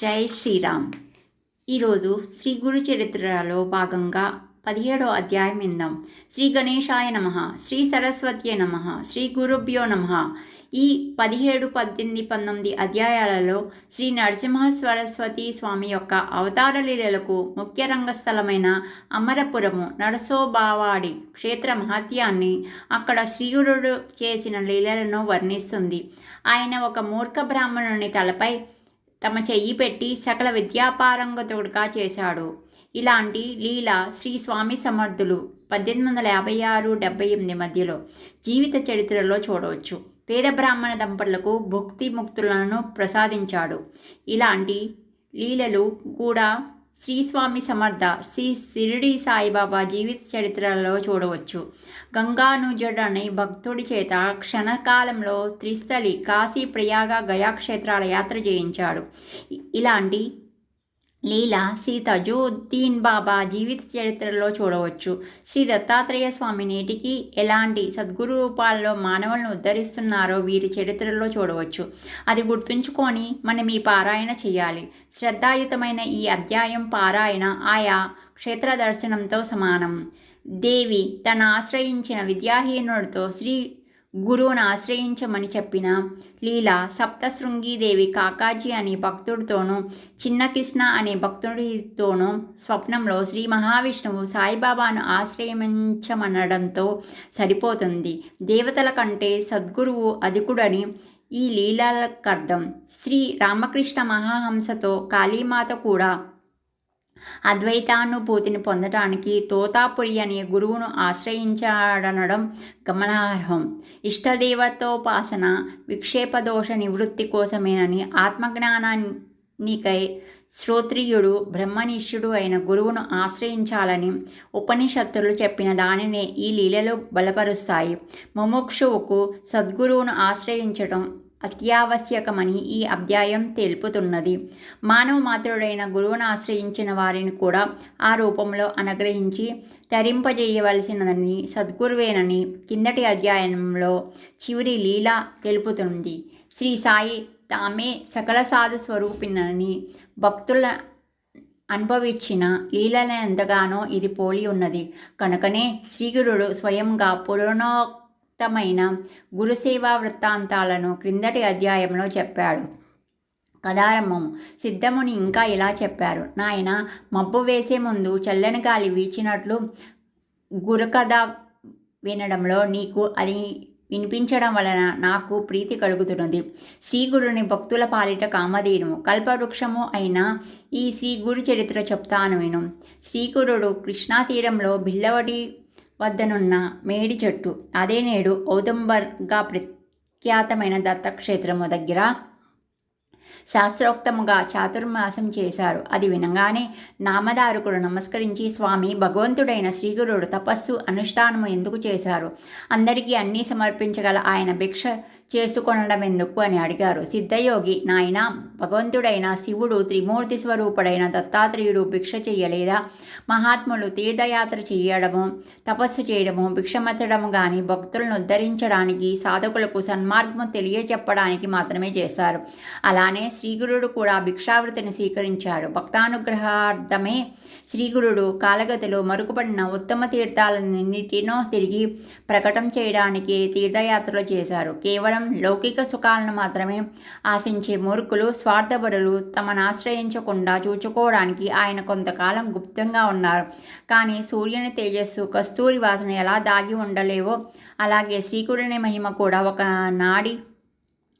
జై శ్రీరామ్. ఈరోజు శ్రీ గురు చరిత్రలో భాగంగా పదిహేడో అధ్యాయం విందాం. శ్రీ గణేశాయ నమ శ్రీ సరస్వతి నమ శ్రీ గురుభ్యో నమ. ఈ పదిహేడు పద్దెనిమిది పంతొమ్మిది అధ్యాయాలలో శ్రీ నరసింహ సరస్వతి స్వామి యొక్క అవతార లీలలకు ముఖ్య రంగస్థలమైన అమరపురము నరసోబావాడి క్షేత్ర మహత్యాన్ని అక్కడ శ్రీగురుడు చేసిన లీలలను వర్ణిస్తుంది. ఆయన ఒక మూర్ఖ బ్రాహ్మణుని తలపై తమ చెయ్యి పెట్టి సకల విద్యాపారంగతుడుగా చేశాడు. ఇలాంటి లీల శ్రీ స్వామి సమర్థులు పద్దెనిమిది వందల యాభై ఆరు డెబ్బై ఎనిమిది మధ్యలో జీవిత చరిత్రలో చూడవచ్చు. పేద బ్రాహ్మణ దంపతులకు భుక్తి ముక్తులను ప్రసాదించాడు. ఇలాంటి లీలలు కూడా శ్రీ స్వామి సమర్థ శ్రీ సిరిడి సాయిబాబా జీవిత చరిత్రలో చూడవచ్చు. గంగానుజుడు అనే భక్తుడి చేత క్షణకాలంలో త్రిస్థలి కాశీ ప్రయాగ గయాక్షేత్రాల యాత్ర చేయించాడు ఇలాంటి లీల శ్రీ తజుద్దీన్ బాబా జీవిత చరిత్రలో చూడవచ్చు. శ్రీ దత్తాత్రేయ స్వామి నేటికి ఎలాంటి సద్గురు రూపాల్లో మానవులను ఉద్ధరిస్తున్నారో వీరి చరిత్రలో చూడవచ్చు. అది గుర్తుంచుకొని మనం ఈ పారాయణ చేయాలి శ్రద్ధాయుతమైన ఈ అధ్యాయం పారాయణ ఆయా క్షేత్ర దర్శనంతో సమానం. దేవి తన ఆశ్రయించిన విద్యాహీనుడితో శ్రీ గురువును ఆశ్రయించమని చెప్పిన లీల సప్తశృంగీదేవి కాకాజీ అనే భక్తుడితోనూ చిన్న కృష్ణ అనే భక్తుడితోనూ స్వప్నంలో శ్రీ మహావిష్ణువు సాయిబాబాను ఆశ్రయించమనడంతో సరిపోతుంది. దేవతల కంటే సద్గురువు అధికుడని ఈ లీలకర్థం శ్రీ రామకృష్ణ మహాహంసతో కాళీమాత కూడా అద్వైతానుభూతిని పొందడానికి తోతాపురి అనే గురువును ఆశ్రయించాడనడం గమనార్హం. ఇష్టదేవతోపాసన విక్షేపదోష నివృత్తి కోసమేనని ఆత్మజ్ఞానానికై శ్రోత్రియుడు బ్రహ్మనిష్యుడు అయిన గురువును ఆశ్రయించాలని ఉపనిషత్తులు చెప్పిన దానినే ఈ లీలలు బలపరుస్తాయి. ముముక్షువుకు సద్గురువును ఆశ్రయించటం అత్యావశ్యకమని ఈ అధ్యాయం తెలుపుతున్నది. మానవ మాతృడైన గురువును ఆశ్రయించిన వారిని కూడా ఆ రూపంలో అనుగ్రహించి తరింపజేయవలసినదని సద్గురువేనని కిందటి అధ్యాయంలో చివరి లీల తెలుపుతుంది. శ్రీ సాయి తామే సకల సాధు స్వరూపినని భక్తుల అనుభవించిన లీలనే ఎంతగానో ఇది పోలి ఉన్నది. కనుకనే శ్రీగురుడు స్వయంగా ఉత్తమైన గురుసేవా వృత్తాంతాలను క్రిందటి అధ్యాయంలో చెప్పాడు. కథారంభము సిద్ధముని ఇంకా ఇలా చెప్పారు. నాయన మబ్బు వేసే ముందు చల్లని గాలి వీచినట్లు గురుకథ వినడంలో నీకు అది వినిపించడం వలన నాకు ప్రీతి కలుగుతున్నది. శ్రీ గురుని భక్తుల పాలిట కామధేను కల్పవృక్షము అయిన ఈ శ్రీ గురు చరిత్ర చెప్తాను విను. శ్రీగురుడు కృష్ణా తీరంలో బిల్లవటి వద్దనున్న మేడి చెట్టు అదే నేడు ఔదంబర్గా ప్రఖ్యాతమైన దత్తక్షేత్రము దగ్గర శాస్త్రోక్తముగా చాతుర్మాసం చేశారు. అది వినగానే నామదారుకుడు నమస్కరించి స్వామి భగవంతుడైన శ్రీగురుడు తపస్సు అనుష్ఠానము ఎందుకు చేశారు? అందరికీ అన్నీ సమర్పించగల ఆయన భిక్ష చేసుకొనడం ఎందుకు అని అడిగారు. సిద్ధయోగి నాయన భగవంతుడైన శివుడు త్రిమూర్తి స్వరూపుడైన దత్తాత్రేయుడు భిక్ష చెయ్యలేదా? మహాత్ములు తీర్థయాత్ర చేయడము తపస్సు చేయడము భిక్షమెత్తడము కానీ భక్తులను ఉద్ధరించడానికి సాధకులకు సన్మార్గము తెలియచెప్పడానికి మాత్రమే చేశారు. అలానే శ్రీగురుడు కూడా భిక్షావృతిని స్వీకరించాడు. భక్తానుగ్రహార్థమే శ్రీగురుడు కాలగతిలో మరుగుపడిన ఉత్తమ తీర్థాలన్నిటినో తిరిగి ప్రకటన చేయడానికి తీర్థయాత్రలు చేశారు. కేవలం లౌకిక సుఖాలను మాత్రమే ఆశించే మూర్ఖులు స్వార్థపరులు తమను ఆశ్రయించకుండా చూచుకోవడానికి ఆయన కొంతకాలం గుప్తంగా ఉన్నారు. కానీ సూర్యుని తేజస్సు కస్తూరి వాసన ఎలా దాగి ఉండలేవో అలాగే శ్రీకురుని మహిమ కూడా ఒక నాడి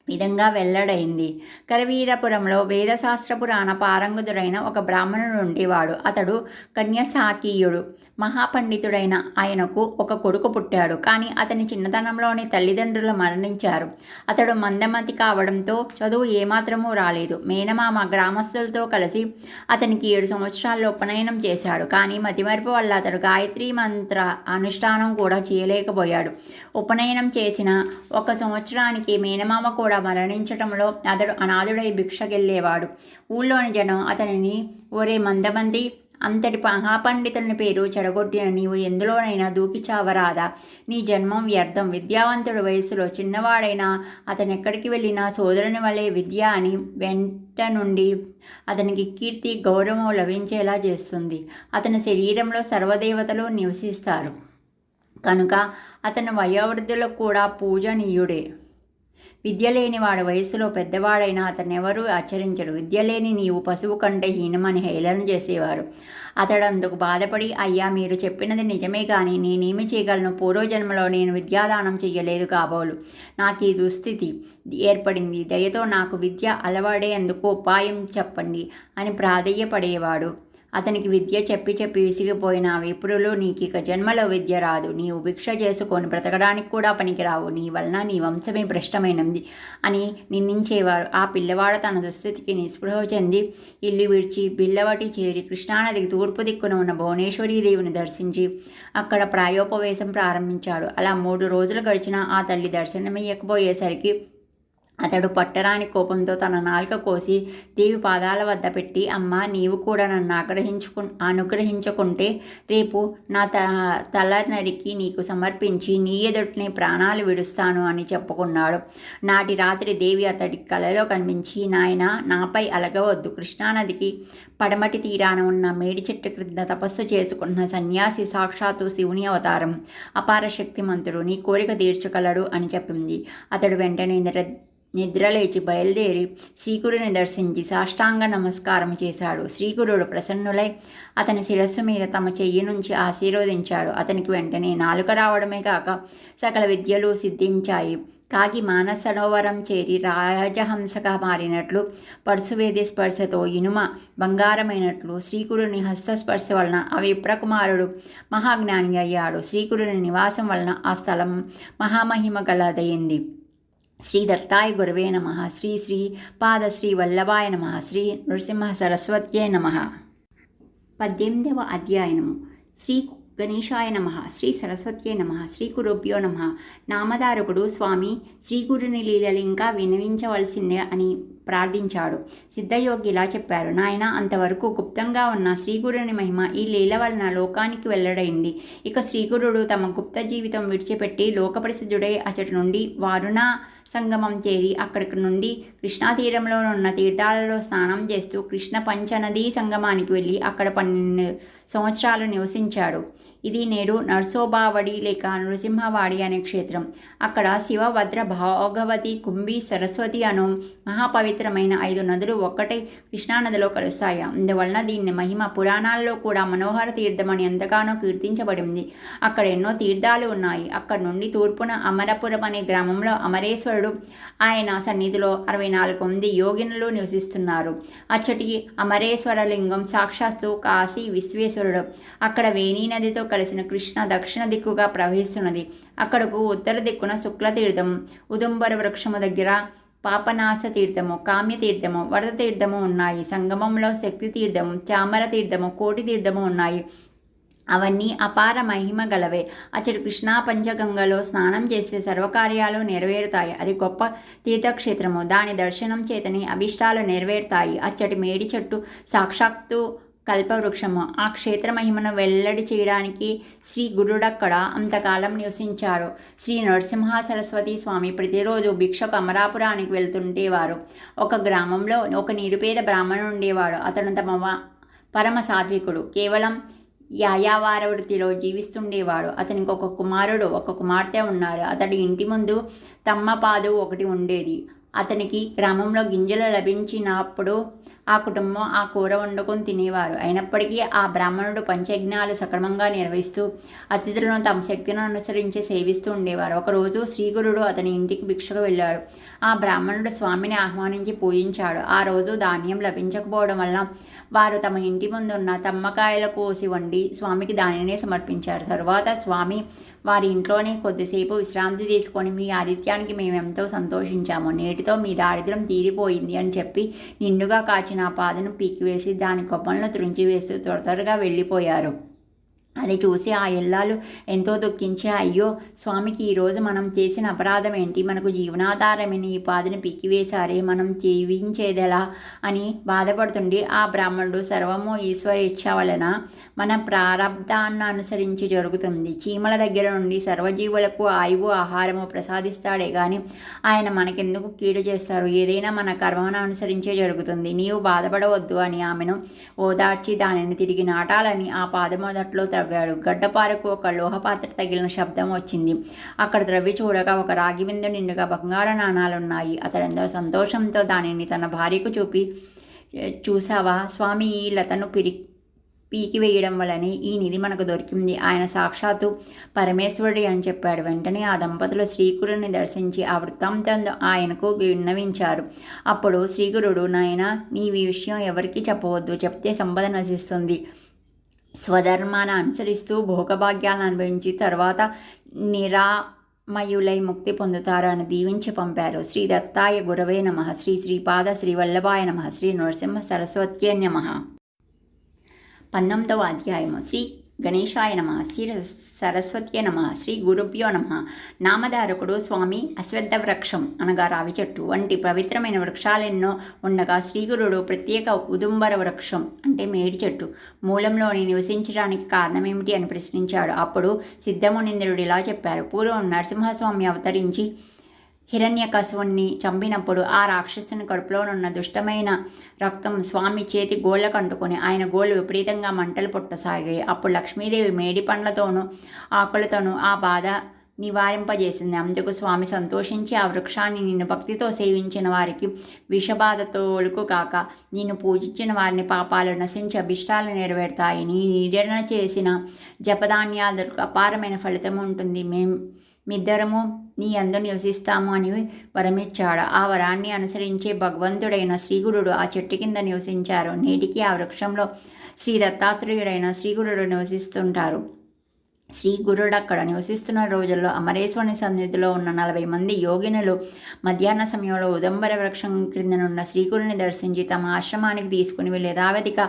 విధంగా వెల్లడైంది. కరవీరపురంలో వేదశాస్త్ర పురాణ పారంగుదుడైన ఒక బ్రాహ్మణుడు ఉండేవాడు అతడు కన్యసాకీయుడు మహాపండితుడైన ఆయనకు ఒక కొడుకు పుట్టాడు. కానీ అతని చిన్నతనంలోని తల్లిదండ్రులు మరణించారు. అతడు మందమతి కావడంతో చదువు ఏమాత్రమూ రాలేదు. మేనమామ గ్రామస్తులతో కలిసి అతనికి ఏడు సంవత్సరాల్లో ఉపనయనం చేశాడు. కానీ మతిమరుపు వల్ల అతడు గాయత్రి మంత్ర అనుష్ఠానం కూడా చేయలేకపోయాడు. ఉపనయనం చేసిన ఒక సంవత్సరానికి మేనమామ కూడా మరణించటంలో అతడు అనాథుడై భిక్షకెళ్ళేవాడు. ఊళ్ళోని జనం అతనిని ఒరే మందమంది అంతటి మహాపండితుని పేరు చెడగొట్టిన నీవు ఎందులోనైనా దూకి చావరాదా నీ జన్మం వ్యర్థం. విద్యావంతుడు వయసులో చిన్నవాడైనా అతను ఎక్కడికి వెళ్ళినా సోదరుని వలె విద్య అని వెంట నుండి అతనికి కీర్తి గౌరవం లభించేలా చేస్తుంది. అతని శరీరంలో సర్వదేవతలు నివసిస్తారు. కనుక అతని వయోవృద్ధులకు కూడా పూజనీయుడే. విద్య లేనివాడు వయసులో పెద్దవాడైనా అతనెవరూ ఆచరించడు. విద్య లేని నీవు పశువు కంటే హీనమని హేళన చేసేవారు. అతడు అందుకు బాధపడి అయ్యా మీరు చెప్పినది నిజమే కానీ నేనేమి చేయగలను? పూర్వజన్మలో నేను విద్యాదానం చెయ్యలేదు కాబోలు. నాకు ఈ దుస్థితి ఏర్పడింది. దయతో నాకు విద్య అలవాడే ఎందుకు ఉపాయం చెప్పండి అని ప్రాధేయపడేవాడు. అతనికి విద్య చెప్పి చెప్పి విసిగిపోయిన విప్రులు నీకు ఇక జన్మలో విద్య రాదు. నీవు భిక్ష చేసుకొని బ్రతకడానికి కూడా పనికిరావు. నీ వలన నీ వంశమే భ్రష్టమైనది అని నిందించేవారు. ఆ పిల్లవాడు తన దుస్థితికి నిస్పృహ చెంది ఇల్లు విడిచి బిల్లవటి చేరి కృష్ణానదికి తూర్పు దిక్కున ఉన్న భువనేశ్వరీదేవిని దర్శించి అక్కడ ప్రాయోపవేశం ప్రారంభించాడు. అలా మూడు రోజులు గడిచిన ఆ తల్లి దర్శనమయ్యకపోయేసరికి అతడు పట్టరాని కోపంతో తన నాలుక కోసి దేవి పాదాల వద్ద పెట్టి అమ్మ నీవు కూడా నన్ను ఆగ్రహించుకు అనుగ్రహించుకుంటే రేపు నా త తల నరికి నీకు సమర్పించి నీ ఎదుటినే ప్రాణాలు విడుస్తాను అని చెప్పుకున్నాడు. నాటి రాత్రి దేవి అతడి కలలో కనిపించి నాయన నాపై అలగవద్దు. కృష్ణానదికి పడమటి తీరాన ఉన్న మేడి చెట్టు క్రింద తపస్సు చేసుకున్న సన్యాసి సాక్షాత్తు శివుని అవతారం. అపార శక్తిమంతుడు నీ కోరిక తీర్చగలడు అని చెప్పింది. అతడు వెంటనే నిద్రలేచి బయలుదేరి శ్రీకురుని దర్శించి సాష్టాంగ నమస్కారం చేశాడు. శ్రీకురుడు ప్రసన్నులై అతని శిరస్సు మీద తమ చెయ్యి నుంచి ఆశీర్వదించాడు. అతనికి వెంటనే నాలుక రావడమే కాక సకల విద్యలు సిద్ధించాయి. కాకి మానస సరోవరం చేరి రాజహంసగా మారినట్లు పరశువేది స్పర్శతో ఇనుమ బంగారమైనట్లు శ్రీకురుని హస్తస్పర్శ వలన ఆ విప్రకుమారుడు మహాజ్ఞాని అయ్యాడు. శ్రీకురుని నివాసం వలన ఆ స్థలం మహామహిమ గలదయింది శ్రీ దత్తాయ గురవే నమ. శ్రీ శ్రీ పాదశ్రీ వల్లభాయ నమ. శ్రీ నృసింహ సరస్వత్యే నమ. పద్దెనిమిదవ అధ్యాయనము. శ్రీ గణేశాయ నమ. శ్రీ సరస్వత్యే నమ. శ్రీ గురుభ్యో నమ. నామదారకుడు స్వామి శ్రీగురుని లీలలు ఇంకా వినవించవలసిందే అని ప్రార్థించాడు. సిద్ధయోగి ఇలా చెప్పారు నాయన అంతవరకు గుప్తంగా ఉన్న శ్రీగురుని మహిమ ఈ లీల వలన లోకానికి వెల్లడైంది. ఇక శ్రీగురుడు తమ గుప్త జీవితం విడిచిపెట్టి లోకప్రసిద్ధుడై అచటి నుండి వారుణ సంగమం చేరి అక్కడికి నుండి కృష్ణా తీరంలో ఉన్న తీర్థాలలో స్నానం చేస్తూ కృష్ణ పంచనదీ సంగమానికి వెళ్ళి అక్కడ పన్నెండు సంవత్సరాలు నివసించాడు. ఇది నేడు నర్సోబావడి లేక నృసింహవాడి అనే క్షేత్రం. అక్కడ శివభద్ర భోగవతి కుంభి సరస్వతి అను మహాపవిత్రమైన ఐదు నదులు ఒక్కటే కృష్ణానదిలో కలుస్తాయి. అందువలన దీన్ని మహిమ పురాణాల్లో కూడా మనోహర తీర్థం అని ఎంతగానో కీర్తించబడింది. అక్కడ ఎన్నో తీర్థాలు ఉన్నాయి. అక్కడ నుండి తూర్పున అమరపురం అనే గ్రామంలో అమరేశ్వరుడు ఆయన సన్నిధిలో అరవై నాలుగు మంది యోగినులు నివసిస్తున్నారు. అచ్చటి అమరేశ్వర లింగం సాక్షాత్తు కాశీ విశ్వేశ్వరుడు. అక్కడ వేణీ నదితో కలిసిన కృష్ణ దక్షిణ దిక్కుగా ప్రవహిస్తున్నది. అక్కడకు ఉత్తర దిక్కున శుక్లతీర్థం ఉదుంబర వృక్షము దగ్గర పాపనాశ తీర్థము కామ్య తీర్థము వరద తీర్థము ఉన్నాయి. సంగమంలో శక్తి తీర్థము చామర తీర్థము కోటి తీర్థము ఉన్నాయి. అవన్నీ అపార మహిమ గలవే. అచ్చటి కృష్ణా పంచగంగలో స్నానం చేస్తే సర్వకార్యాలు నెరవేరుతాయి. అది గొప్ప తీర్థక్షేత్రము. దాని దర్శనం చేతని అభిష్టాలు నెరవేరుతాయి. అచ్చటి మేడి చెట్టు సాక్షాత్తు కల్పవృక్షము. ఆ క్షేత్ర మహిమను వెల్లడి చేయడానికి శ్రీ గురుడక్కడ అంతకాలం నివసించారు. శ్రీ నరసింహ సరస్వతి స్వామి ప్రతిరోజు భిక్షకు అమరాపురానికి వెళ్తుండేవారు. ఒక గ్రామంలో ఒక నిరుపేద బ్రాహ్మణుడు ఉండేవాడు. అతను తమ పరమ సాత్వికుడు. కేవలం యాయావార వృత్తిలో జీవిస్తుండేవాడు. అతనికి ఒక కుమారుడు ఒక కుమార్తె ఉన్నారు. అతడి ఇంటి ముందు తమ్మపాదు ఒకటి ఉండేది. అతనికి గ్రామంలో గింజలు లభించినప్పుడు ఆ కుటుంబం ఆ కూర వండుకొని తినేవారు. అయినప్పటికీ ఆ బ్రాహ్మణుడు పంచయజ్ఞాలు సక్రమంగా నిర్వహిస్తూ అతిథులను తమ శక్తిని అనుసరించి సేవిస్తూ ఉండేవారు. ఒకరోజు శ్రీగురుడు అతని ఇంటికి భిక్షకు వెళ్ళాడు. ఆ బ్రాహ్మణుడు స్వామిని ఆహ్వానించి పూజించాడు. ఆ రోజు ధాన్యం లభించకపోవడం వల్ల వారు తమ ఇంటి ముందున్న తమ్మకాయల కోసి వండి స్వామికి దానినే సమర్పించారు. తరువాత స్వామి వారి ఇంట్లోనే కొద్దిసేపు విశ్రాంతి తీసుకొని మీ ఆదిత్యానికి మేము ఎంతో సంతోషించాము. నేటితో మీ దారిద్ర్యం తీరిపోయింది అని చెప్పి నిండుగా కాచిన ఆ పాదను పీకివేసి దాని కొమ్మలను త్రుంచివేస్తూ త్వర త్వరగా వెళ్ళిపోయారు. అది చూసి ఆ ఇల్లాలు ఎంతో దుఃఖించి అయ్యో స్వామికి ఈరోజు మనం చేసిన అపరాధం ఏంటి? మనకు జీవనాధారమైన ఈ పాదిని పీకివేశారే మనం జీవించేదెలా? అని బాధపడుతుండి ఆ బ్రాహ్మణుడు సర్వము ఈశ్వర ఇచ్ఛ వలన మన ప్రారంధాన్ని అనుసరించి జరుగుతుంది. చీమల దగ్గర నుండి సర్వజీవులకు ఆయువు ఆహారము ప్రసాదిస్తాడే కానీ ఆయన మనకెందుకు కీడు చేస్తారు? ఏదైనా మన కర్మను అనుసరించే జరుగుతుంది. నీవు బాధపడవద్దు అని ఆమెను ఓదార్చి దానిని తిరిగి నాటాలని ఆ పాదమొదట్లో త్రవ్వాడు. గడ్డపారకు ఒక లోహపాత్ర తగిలిన శబ్దం వచ్చింది. అక్కడ త్రవ్వి చూడగా ఒక రాగి బిందు నిండుగా బంగారు నాణాలున్నాయి. అతడెంతో సంతోషంతో దానిని తన భార్యకు చూపి చూసావా స్వామి ఈ లతను పిరి పీకి వేయడం వల్లనే ఈ నిధి మనకు దొరికింది. ఆయన సాక్షాత్తు పరమేశ్వరుడి అని చెప్పాడు. వెంటనే ఆ దంపతులు శ్రీకురుని దర్శించి ఆ వృత్తాంతం ఆయనకు విన్నవించారు. అప్పుడు శ్రీగురుడు నాయన నీ ఈ విషయం ఎవరికీ చెప్పవద్దు. చెప్తే సంపద నశిస్తుంది. స్వధర్మాన్ని అనుసరిస్తూ భోగభాగ్యాలను అనుభవించి తర్వాత నిరామయులై ముక్తి పొందుతారు అని దీవించి పంపారు. శ్రీ దత్తాయ గురవే నమ. శ్రీ శ్రీపాద శ్రీ వల్లభాయ నమ. శ్రీ నరసింహ సరస్వత్యే నమ. పంతొమ్మిదవ అధ్యాయము. శ్రీ గణేశాయ నమ శ్రీ సరస్వతి నమ శ్రీ గురుభ్యో నమ. నామధారకుడు స్వామి అశ్వద్ధ వృక్షం అనగా రావి చెట్టు. వంటి పవిత్రమైన వృక్షాలెన్నో ఉండగా శ్రీగురుడు ప్రత్యేక ఉదుంబర వృక్షం అంటే మేడి చెట్టు. మూలంలోని నివసించడానికి కారణమేమిటి అని ప్రశ్నించాడు. అప్పుడు సిద్ధమునింద్రుడు ఇలా చెప్పారు. పూర్వం నరసింహస్వామి అవతరించి హిరణ్యకశువుణ్ణి చంపినప్పుడు ఆ రాక్షసుని కడుపులోనున్న దుష్టమైన రక్తం స్వామి చేతి గోళ్ళకు అంటుకొని ఆయన గోళ్ళు విపరీతంగా మంటలు పుట్టసాగాయి. అప్పుడు లక్ష్మీదేవి మేడి పండ్లతోనూ ఆకులతోనూ ఆ బాధ నివారింపజేసింది. అందుకు స్వామి సంతోషించి ఆ వృక్షాన్ని నిన్ను భక్తితో సేవించిన వారికి విషబాధతో ఒలుకు కాక నిన్ను పూజించిన వారిని పాపాలు నశించి అభిష్టాలు నెరవేరుతాయి. నీ నిడన చేసిన జపధాన్యాలకు అపారమైన ఫలితం ఉంటుంది. మేం మిద్దరము నీ అందు నివసిస్తాము అని వరమిచ్చాడు ఆ వరాన్ని అనుసరించి భగవంతుడైన శ్రీగురుడు ఆ చెట్టు కింద నివసించారు. నేటికి ఆ వృక్షంలో శ్రీ దత్తాత్రేయుడైన శ్రీగురుడు నివసిస్తుంటారు. శ్రీ గురుడు అక్కడ నివసిస్తున్న రోజుల్లో అమరేశ్వరుని సన్నిధిలో ఉన్న నలభై మంది యోగినులు మధ్యాహ్న సమయంలో ఉదంబర వృక్షం క్రిందనున్న శ్రీగురుని దర్శించి తమ ఆశ్రమానికి తీసుకుని వెళ్ళి యథావధిగా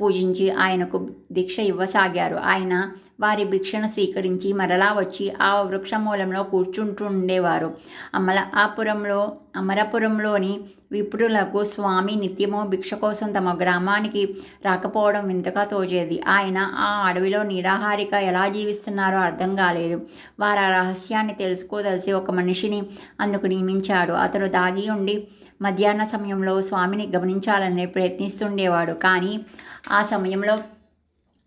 పూజించి ఆయనకు భిక్ష ఇవ్వసాగారు. ఆయన వారి భిక్షను స్వీకరించి మరలా వచ్చి ఆ వృక్షమూలంలో కూర్చుంటుండేవారు. అమలాపురంలో అమరపురంలోని విప్రులకు స్వామి నిత్యము భిక్ష కోసం తమ గ్రామానికి రాకపోవడం వింతగా తోచేది. ఆయన ఆ అడవిలో నిరాహారిక ఎలా జీవిస్తున్నారో అర్థం కాలేదు. వారు ఆ రహస్యాన్ని తెలుసుకోదలిసి ఒక మనిషిని అందుకు నియమించాడు. అతను దాగి ఉండి మధ్యాహ్న సమయంలో స్వామిని గమనించాలని ప్రయత్నిస్తుండేవాడు. కానీ ఆ సమయంలో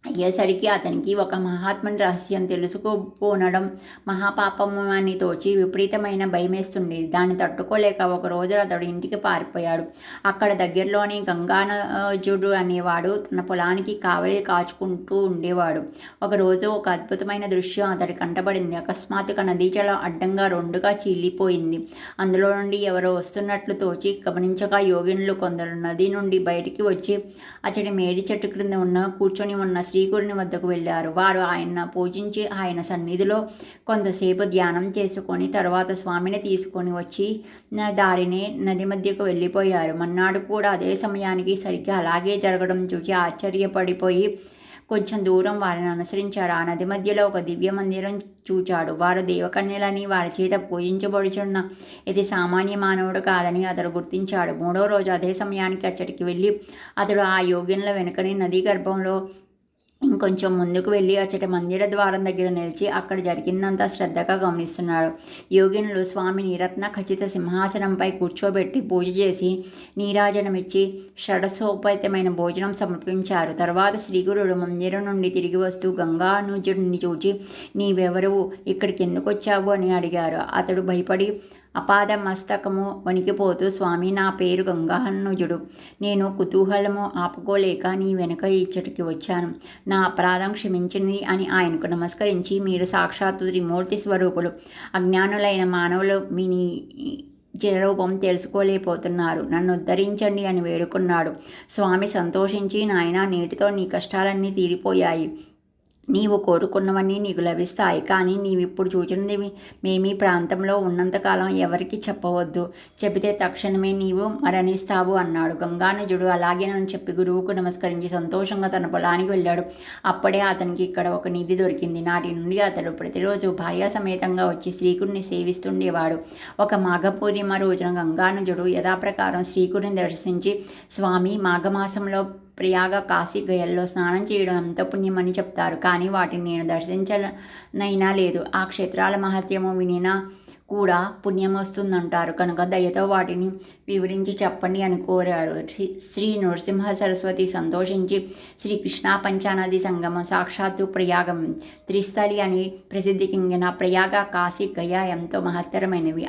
అయ్యేసరికి అతనికి ఒక మహాత్మని రహస్యం తెలుసుకోపోనడం మహాపాపము అని తోచి విపరీతమైన భయమేస్తుండేది దాన్ని తట్టుకోలేక ఒక రోజు అతడు ఇంటికి పారిపోయాడు. అక్కడ దగ్గరలోని గంగానజుడు అనేవాడు తన పొలానికి కావలి కాచుకుంటూ ఉండేవాడు. ఒకరోజు ఒక అద్భుతమైన దృశ్యం అతడి కంటబడింది అకస్మాత్తుగా నదీజలం అడ్డంగా రెండుగా చీలిపోయింది. అందులో నుండి ఎవరో వస్తున్నట్లు తోచి గమనించగా యోగినులు కొందరు నది నుండి బయటికి వచ్చి అతడి మేడి చెట్టు క్రింద ఉన్న కూర్చొని ఉన్న శ్రీకుడిని వద్దకు వెళ్ళారు. వారు ఆయన పూజించి ఆయన సన్నిధిలో కొంతసేపు ధ్యానం చేసుకొని తర్వాత స్వామిని తీసుకొని వచ్చి దారిని నది మధ్యకు వెళ్ళిపోయారు. మన్నాడు కూడా అదే సమయానికి సరిగ్గా అలాగే జరగడం చూసి ఆశ్చర్యపడిపోయి కొంచెం దూరం వారిని అనుసరించాడు. ఆ నది మధ్యలో ఒక దివ్య మందిరం చూచాడు. వారు దేవకన్యలని వారి చేత పూజించబడుచున్న ఇది సామాన్య మానవుడు కాదని అతడు గుర్తించాడు. మూడో రోజు అదే సమయానికి అచ్చటికి వెళ్ళి అతడు ఆ యోగినుల వెనుకని నదీ గర్భంలో ఇంకొంచెం ముందుకు వెళ్ళి అచ్చట మందిర ద్వారం దగ్గర నిలిచి అక్కడ జరిగిందంతా శ్రద్ధగా గమనిస్తున్నాడు. యోగినులు స్వామిని రత్న ఖచ్చిత సింహాసనంపై కూర్చోబెట్టి పూజ చేసి నీరాజనమిచ్చి షడసోపేతమైన భోజనం సమర్పించారు. తర్వాత శ్రీగురుడు మందిరం నుండి తిరిగి వస్తూ గంగానుజుడిని చూచి నీవెవరు ఇక్కడికి ఎందుకు వచ్చావు? అని అడిగారు. అతడు భయపడి అపాద మస్తకము వణికిపోతూ స్వామి నా పేరు గంగాహన్నుజుడు నేను కుతూహలము ఆపుకోలేక నీ వెనుక ఇచ్చటికి వచ్చాను. నా అపరాధం క్షమించింది అని ఆయనకు నమస్కరించి మీరు సాక్షాత్తు త్రిమూర్తి స్వరూపులు. అజ్ఞానులైన మానవులు మీ జనరూపం తెలుసుకోలేకపోతున్నారు. నన్ను ఉద్ధరించండి అని వేడుకున్నాడు. స్వామి సంతోషించి నాయన నేటితో నీ కష్టాలన్నీ తీరిపోయాయి. నీవు కోరుకున్నవన్నీ నీకు లభిస్తాయి. కానీ నీవిప్పుడు చూచినది ఈ ప్రాంతంలో ఉన్నంతకాలం ఎవరికి చెప్పవద్దు. చెబితే తక్షణమే నీవు మరణిస్తావు అన్నాడు. గంగానుజుడు నన్ను చెప్పి గురువుకు నమస్కరించి సంతోషంగా తన పొలానికి వెళ్ళాడు. అప్పుడే అతనికి ఇక్కడ ఒక నిధి దొరికింది. నాటి నుండి అతడు ప్రతిరోజు భార్యా సమేతంగా వచ్చి శ్రీకుడిని సేవిస్తుండేవాడు. ఒక మాఘ పూర్ణిమ రోజున గంగానుజుడు యథాప్రకారం శ్రీకుడిని దర్శించి స్వామి మాఘమాసంలో ప్రయాగ కాశీ గయల్లో స్నానం చేయడం ఎంత పుణ్యమని చెప్తారు. కానీ వాటిని నేను దర్శించనైనా లేదు. ఆ క్షేత్రాల మహత్యము వినినా కూడా పుణ్యం వస్తుందంటారు కనుక దయతో వాటిని వివరించి చెప్పండి అని కోరాడు శ్రీ నృసింహ సరస్వతి సంతోషించి శ్రీ కృష్ణా పంచానది సంగమం సాక్షాత్తు ప్రయాగం త్రిస్థలి అని ప్రసిద్ధి కింగిన ప్రయాగ కాశీ గయా ఎంతో మహత్తరమైనవి.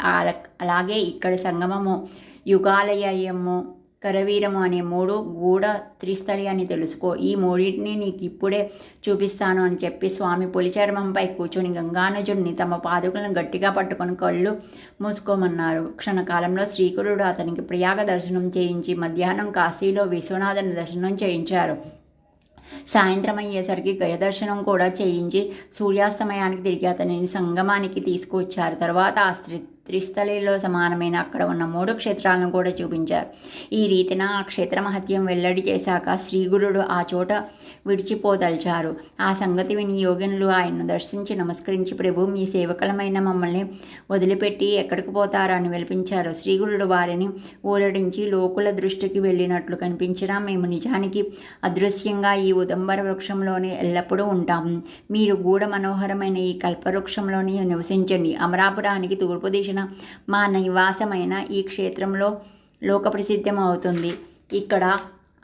అలాగే ఇక్కడ సంగమము యుగాలయము కరవీరము అనే మూడు గూఢ త్రిస్థలి అని తెలుసుకో. ఈ మూడింటిని నీకు ఇప్పుడే చూపిస్తాను అని చెప్పి స్వామి పులిచర్మంపై కూర్చొని గంగానజుడిని తమ పాదుకులను గట్టిగా పట్టుకొని కళ్ళు మూసుకోమన్నారు. క్షణకాలంలో శ్రీకురుడు అతనికి ప్రయాగ దర్శనం చేయించి మధ్యాహ్నం కాశీలో విశ్వనాథుని దర్శనం చేయించారు. సాయంత్రం అయ్యేసరికి గయదర్శనం కూడా చేయించి సూర్యాస్తమయానికి తిరిగి అతనిని సంగమానికి తీసుకువచ్చారు. తర్వాత ఆ స్త్రీ త్రిస్థలిలో సమానమైన అక్కడ ఉన్న మూడు క్షేత్రాలను కూడా చూపించారు. ఈ రీతిన ఆ క్షేత్ర మహత్యం వెల్లడి చేశాక శ్రీగురుడు ఆ చోట విడిచిపోదల్చారు. ఆ సంగతి విని యోగినులు ఆయన్ను దర్శించి నమస్కరించి ప్రభు మీ సేవకులమైన మమ్మల్ని వదిలిపెట్టి ఎక్కడికి పోతారా? అని విలిపించారు. శ్రీగురుడు వారిని ఊరడించి లోకుల దృష్టికి వెళ్ళినట్లు కనిపించినా మేము నిజానికి అదృశ్యంగా ఈ ఉదంబర వృక్షంలోనే ఎల్లప్పుడూ ఉంటాం. మీరు గూఢ మనోహరమైన ఈ కల్పవృక్షంలోనే నివసించండి. అమరాపురానికి తూర్పు దిశ మా నివాసమైన ఈ క్షేత్రంలో లోకప్రసిద్ధం అవుతుంది ఇక్కడ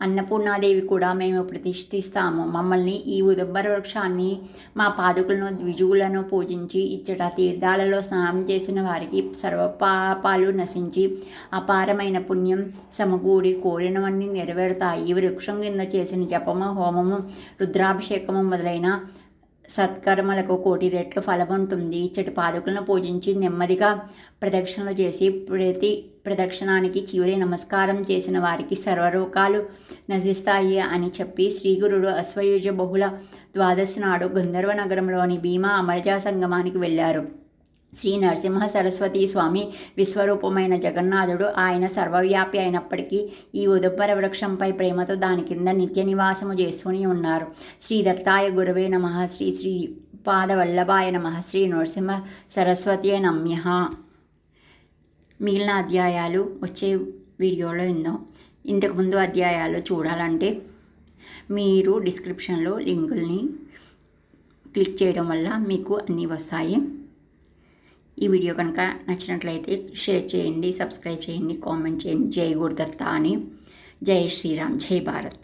అన్నపూర్ణాదేవి కూడా మేము ప్రతిష్ఠిస్తాము. మమ్మల్ని ఈ ఉదంబర వృక్షాన్ని మా పాదుకులను ద్విజువులను పూజించి ఇచ్చట తీర్థాలలో స్నానం చేసిన వారికి సర్వపాపాలు నశించి అపారమైన పుణ్యం సమకూడి కోరినవన్నీ నెరవేరుతాయి. ఈ వృక్షం కింద చేసిన జపము హోమము రుద్రాభిషేకము మొదలైన సత్కర్మలకు కోటి రెట్లు ఫలముంటుంది ఇచ్చటి పాదుకులను పూజించి నెమ్మదిగా ప్రదక్షిణలు చేసి ప్రతి ప్రదక్షిణానికి చివరి నమస్కారం చేసిన వారికి సర్వరోగాలు నశిస్తాయి అని చెప్పి శ్రీగురుడు అశ్వయుజ బహుళ ద్వాదశి నాడు గంధర్వ నగరంలోని భీమా అమరజా సంగమానికి వెళ్ళారు. శ్రీ నరసింహ సరస్వతి స్వామి విశ్వరూపమైన జగన్నాథుడు ఆయన సర్వవ్యాపి అయినప్పటికీ ఈ ఉదుబ్బర వృక్షంపై ప్రేమతో దాని కింద నిత్య నివాసము చేసుకుని ఉన్నారు. శ్రీ దత్తాయ గురువే నమ. శ్రీ శ్రీ పాదవల్లభాయ నమ. శ్రీ నరసింహ సరస్వతి నమ్య. మిగిలిన అధ్యాయాలు వచ్చే వీడియోలో ఇందో ఇంతకుముందు అధ్యాయాలు చూడాలంటే మీరు డిస్క్రిప్షన్లో లింకుల్ని క్లిక్ చేయడం వల్ల మీకు అన్నీ వస్తాయి. ఈ వీడియో కనుక నచ్చినట్లయితే షేర్ చేయండి సబ్స్క్రైబ్ చేయండి కామెంట్ చేయండి. జై గురుదత్త అని. జై శ్రీరామ్ జై భారత్.